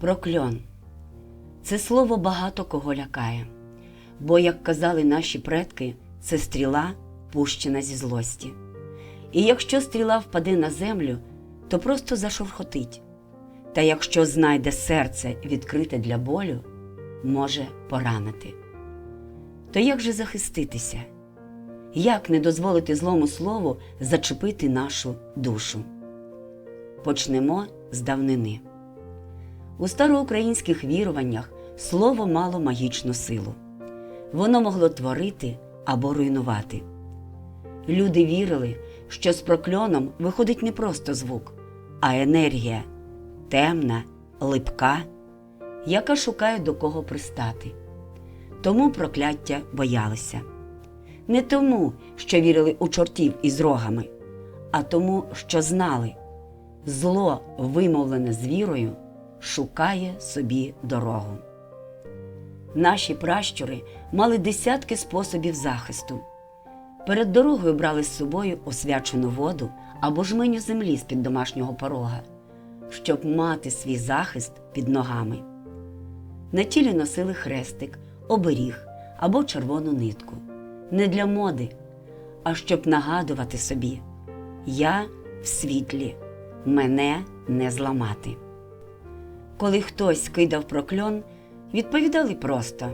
Прокльон. Це слово багато кого лякає. Бо, як казали наші предки, це стріла, пущена зі злості. І якщо стріла впаде на землю, то просто зашурхотить. Та якщо знайде серце відкрите для болю, може поранити. То як же захиститися? Як не дозволити злому слову зачепити нашу душу? Почнемо з давнини. У староукраїнських віруваннях слово мало магічну силу. Воно могло творити або руйнувати. Люди вірили, що з прокльоном виходить не просто звук, а енергія темна, липка, яка шукає до кого пристати. Тому прокляття боялися. Не тому, що вірили у чортів із рогами, а тому, що знали, зло, вимовлене з вірою, шукає собі дорогу. Наші пращури мали десятки способів захисту. Перед дорогою брали з собою освячену воду або жменю землі з-під домашнього порога, щоб мати свій захист під ногами. На тілі носили хрестик, оберіг або червону нитку. Не для моди, а щоб нагадувати собі: Я в світлі, мене не зламати. Коли хтось кидав прокльон, відповідали просто: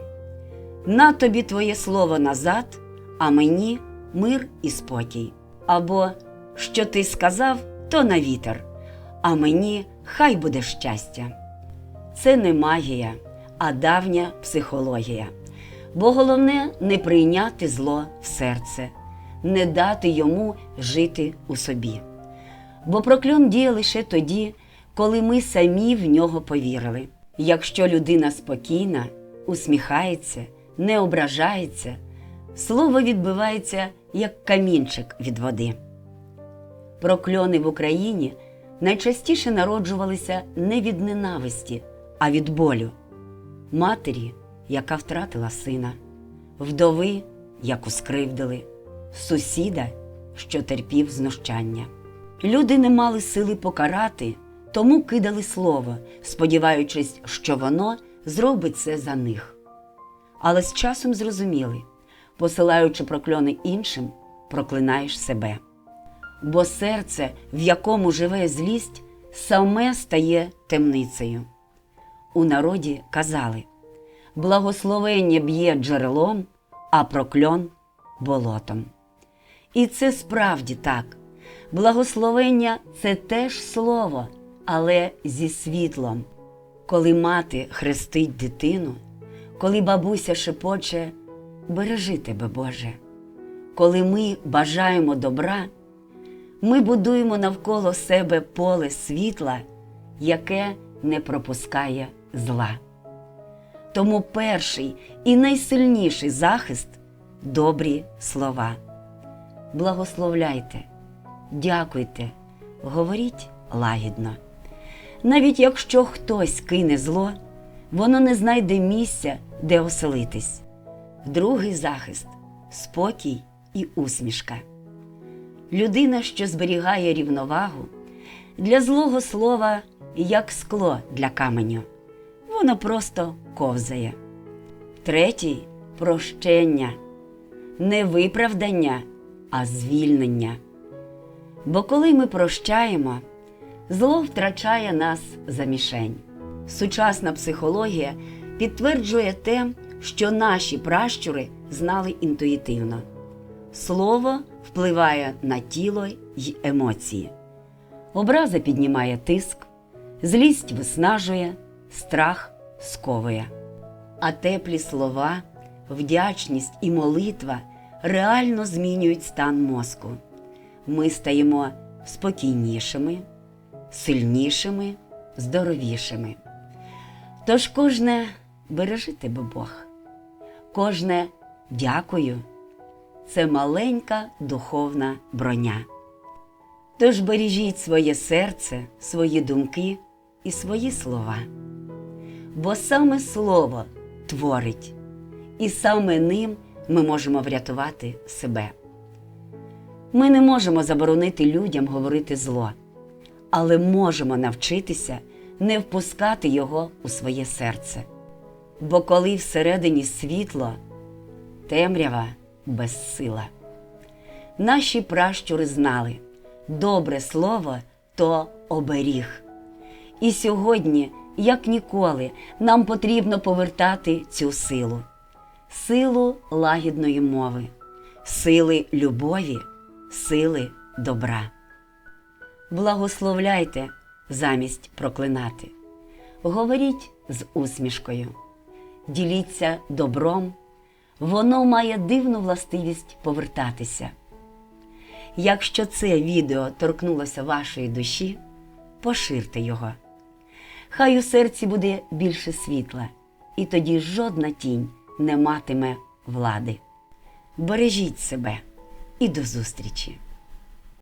На тобі твоє слово назад, а мені мир і спокій. Або що ти сказав, то на вітер, а мені хай буде щастя. Це не магія, а давня психологія. Бо головне не прийняти зло в серце, не дати йому жити у собі. Бо прокльон діє лише тоді, коли ми самі в нього повірили. Якщо людина спокійна, усміхається, не ображається, слово відбивається як камінчик від води. Прокльони в Україні найчастіше народжувалися не від ненависті, а від болю. Матері, яка втратила сина, вдови, яку скривдили, сусіда, що терпів знущання. Люди не мали сили покарати, тому кидали слово, сподіваючись, що воно зробить це за них. Але з часом зрозуміли, посилаючи прокльони іншим, проклинаєш себе. Бо серце, в якому живе злість, саме стає темницею. У народі казали благословення б'є джерелом, а прокльон болотом. І це справді так. Благословення це теж слово, але зі світлом. Коли мати хрестить дитину, коли бабуся шепоче бережи тебе, Боже. Коли ми бажаємо добра, ми будуємо навколо себе поле світла, яке не пропускає зла. Тому перший і найсильніший захист добрі слова. Благословляйте, дякуйте, говоріть лагідно. Навіть якщо хтось кине зло, воно не знайде місця, де оселитись. Другий захист спокій і усмішка. Людина, що зберігає рівновагу, для злого слова як скло для каменю. Воно просто ковзає. Третій прощення, не виправдання, а звільнення. Бо коли ми прощаємо, зло втрачає нас за мішень. Сучасна психологія підтверджує те, що наші пращури знали інтуїтивно. Слово впливає на тіло й емоції. Образа піднімає тиск, злість виснажує, страх сковує. А теплі слова, вдячність і молитва реально змінюють стан мозку. Ми стаємо спокійнішими, сильнішими, здоровішими. Тож кожне бережи тебе Бог, кожне дякую це маленька духовна броня. Тож бережіть своє серце, свої думки і свої слова. Бо саме слово творить, і саме ним ми можемо врятувати себе. Ми не можемо заборонити людям говорити зло, але можемо навчитися не впускати його у своє серце. Бо коли всередині світло, темрява безсила. Наші пращури знали добре слово то оберіг. І сьогодні, як ніколи, нам потрібно повертати цю силу, силу лагідної мови, сили любові, сили добра. Благословляйте замість проклинати. Говоріть з усмішкою, діліться добром, воно має дивну властивість повертатися. Якщо це відео торкнулося вашої душі, поширте його. Хай у серці буде більше світла, і тоді жодна тінь не матиме влади. Бережіть себе і до зустрічі!